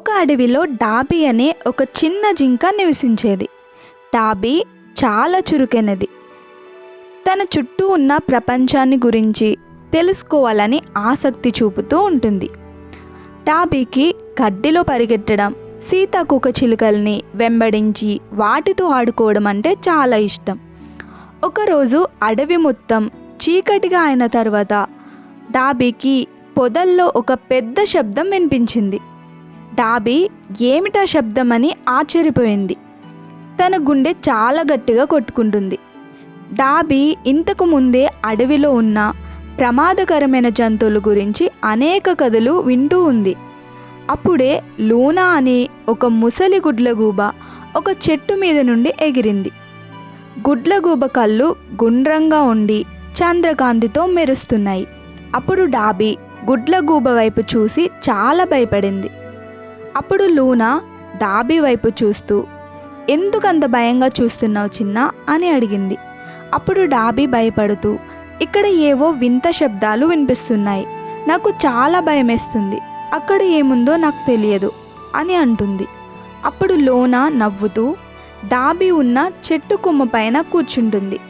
ఒక అడవిలో డాబీ అనే ఒక చిన్న జింక నివసించేది. డాబీ చాలా చురుకైనది. తన చుట్టూ ఉన్న ప్రపంచాన్ని గురించి తెలుసుకోవాలని ఆసక్తి చూపుతూ ఉంటుంది. డాబీకి గడ్డిలో పరిగెట్టడం సీతాకుక చిలుకల్ని వెంబడించి వాటితో ఆడుకోవడం అంటే చాలా ఇష్టం. ఒకరోజు అడవి మొత్తం చీకటిగా అయిన తర్వాత డాబీకి పొదల్లో ఒక పెద్ద శబ్దం వినిపించింది. డాబీ ఏమిటా శబ్దం అని ఆశ్చర్యపోయింది. తన గుండె చాలా గట్టిగా కొట్టుకుంటుంది. డాబీ ఇంతకు ముందే అడవిలో ఉన్న ప్రమాదకరమైన జంతువుల గురించి అనేక కథలు వింటూ ఉంది. అప్పుడే లూనా అనే ఒక ముసలి గుడ్లగూబ ఒక చెట్టు మీద నుండి ఎగిరింది. గుడ్లగూబ కళ్ళు గుండ్రంగా ఉండి చంద్రకాంతితో మెరుస్తున్నాయి. అప్పుడు డాబీ గుడ్లగూబ వైపు చూసి చాలా భయపడింది. అప్పుడు లూనా డాబీ వైపు చూస్తూ ఎందుకంత భయంగా చూస్తున్నావు చిన్న? అని అడిగింది. అప్పుడు డాబీ భయపడుతూ ఇక్కడ ఏవో వింత శబ్దాలు వినిపిస్తున్నాయి. నాకు చాలా భయమేస్తుంది. అక్కడ ఏముందో నాకు తెలియదు అని అంటుంది. అప్పుడు లోనా నవ్వుతూ డాబీ ఉన్న చెట్టు కొమ్మ పైన కూర్చుంటుంది.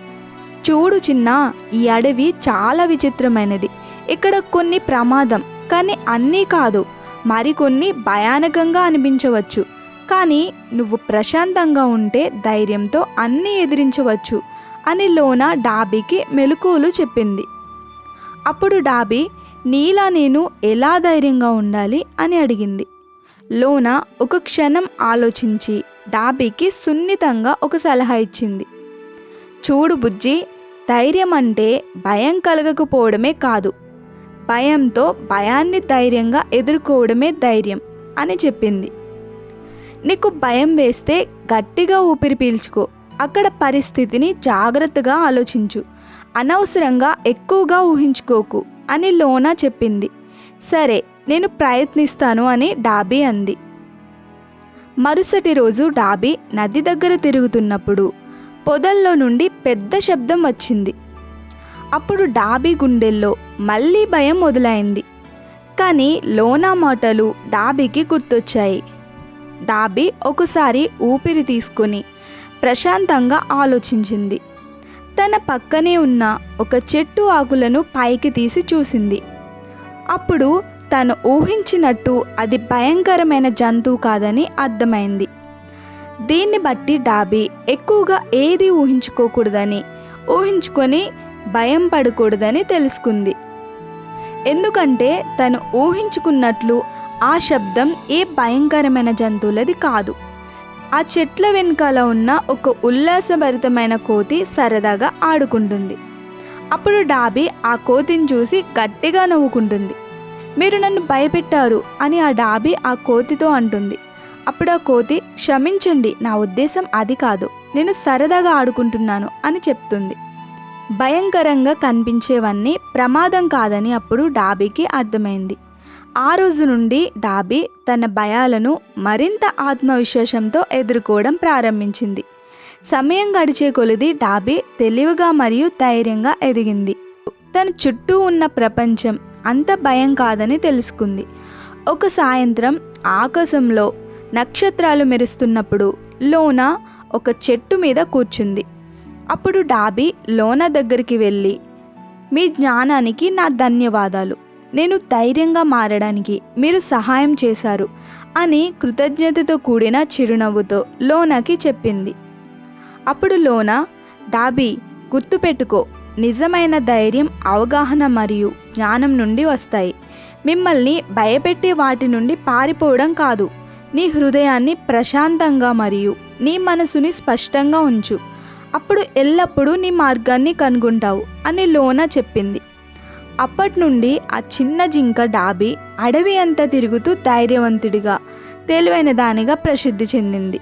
చూడు చిన్న ఈ అడవి చాలా విచిత్రమైనది. ఇక్కడ కొన్ని ప్రమాదం కానీ అన్నీ కాదు. మరికొన్ని భయానకంగా అనిపించవచ్చు. కానీ నువ్వు ప్రశాంతంగా ఉంటే ధైర్యంతో అన్నీ ఎదిరించవచ్చు అని లోనా డాబీకి మెలకువలు చెప్పింది. అప్పుడు డాబీ నీలా నేను ఎలా ధైర్యంగా ఉండాలి అని అడిగింది. లోనా ఒక క్షణం ఆలోచించి డాబీకి సున్నితంగా ఒక సలహా ఇచ్చింది. చూడు బుజ్జి ధైర్యం అంటే భయం కలగకపోవడమే కాదు. భయంతో భయాన్ని ధైర్యంగా ఎదుర్కోవడమే ధైర్యం అని చెప్పింది. నీకు భయం వేస్తే గట్టిగా ఊపిరి పీల్చుకో. అక్కడ పరిస్థితిని జాగ్రత్తగా ఆలోచించు. అనవసరంగా ఎక్కువగా ఊహించుకోకు అని లోనా చెప్పింది. సరే నేను ప్రయత్నిస్తాను అని డాబీ అంది. మరుసటి రోజు డాబీ నది దగ్గర తిరుగుతున్నప్పుడు పొదల్లో నుండి పెద్ద శబ్దం వచ్చింది. అప్పుడు డాబీ గుండెల్లో మళ్ళీ భయం మొదలైంది. కానీ లోనా మాటలు డాబీకి గుర్తొచ్చాయి. డాబీ ఒకసారి ఊపిరి తీసుకుని ప్రశాంతంగా ఆలోచించింది. తన పక్కనే ఉన్న ఒక చెట్టు ఆకులను పైకి తీసి చూసింది. అప్పుడు తను ఊహించినట్టు అది భయంకరమైన జంతువు కాదని అర్థమైంది. దీన్ని బట్టి డాబీ ఎక్కువగా ఏది ఊహించుకోకూడదని ఊహించుకొని భయం పడకూడదని తెలుసుకుంది. ఎందుకంటే తను ఊహించుకున్నట్లు ఆ శబ్దం ఏ భయంకరమైన జంతువులది కాదు. ఆ చెట్ల వెనకాల ఉన్న ఒక ఉల్లాసభరితమైన కోతి సరదాగా ఆడుకుంటుంది. అప్పుడు డాబీ ఆ కోతిని చూసి గట్టిగా నవ్వుకుంటుంది. మీరు నన్ను భయపెట్టారు అని ఆ డాబీ ఆ కోతితో అంటుంది. అప్పుడు ఆ కోతి క్షమించండి నా ఉద్దేశం అది కాదు. నేను సరదాగా ఆడుకుంటున్నాను అని చెప్తుంది. భయంకరంగా కనిపించేవన్నీ ప్రమాదం కాదని అప్పుడు డాబీకి అర్థమైంది. ఆ రోజు నుండి డాబీ తన భయాలను మరింత ఆత్మవిశ్వాసంతో ఎదుర్కోవడం ప్రారంభించింది. సమయం గడిచే కొలిది డాబీ తెలివిగా మరియు ధైర్యంగా ఎదిగింది. తన చుట్టూ ఉన్న ప్రపంచం అంత భయం కాదని తెలుసుకుంది. ఒక సాయంత్రం ఆకాశంలో నక్షత్రాలు మెరుస్తున్నప్పుడు లోన ఒక చెట్టు మీద కూర్చుంది. అప్పుడు డాబీ లోన దగ్గరికి వెళ్ళి మీ జ్ఞానానికి నా ధన్యవాదాలు. నేను ధైర్యంగా మారడానికి మీరు సహాయం చేశారు అని కృతజ్ఞతతో కూడిన చిరునవ్వుతో లోనాకి చెప్పింది. అప్పుడు లోన డాబీ గుర్తుపెట్టుకో నిజమైన ధైర్యం అవగాహన మరియు జ్ఞానం నుండి వస్తాయి. మిమ్మల్ని భయపెట్టే వాటి నుండి పారిపోవడం కాదు. నీ హృదయాన్ని ప్రశాంతంగా మరియు నీ మనసుని స్పష్టంగా ఉంచు. అప్పుడు ఎల్లప్పుడూ నీ మార్గాన్ని కనుగొంటావు అని లోన చెప్పింది. అప్పటి నుండి ఆ చిన్న జింక డాబి అడవి అంతా తిరుగుతూ ధైర్యవంతుడిగా తెలివైన దానిగా ప్రసిద్ధి చెందింది.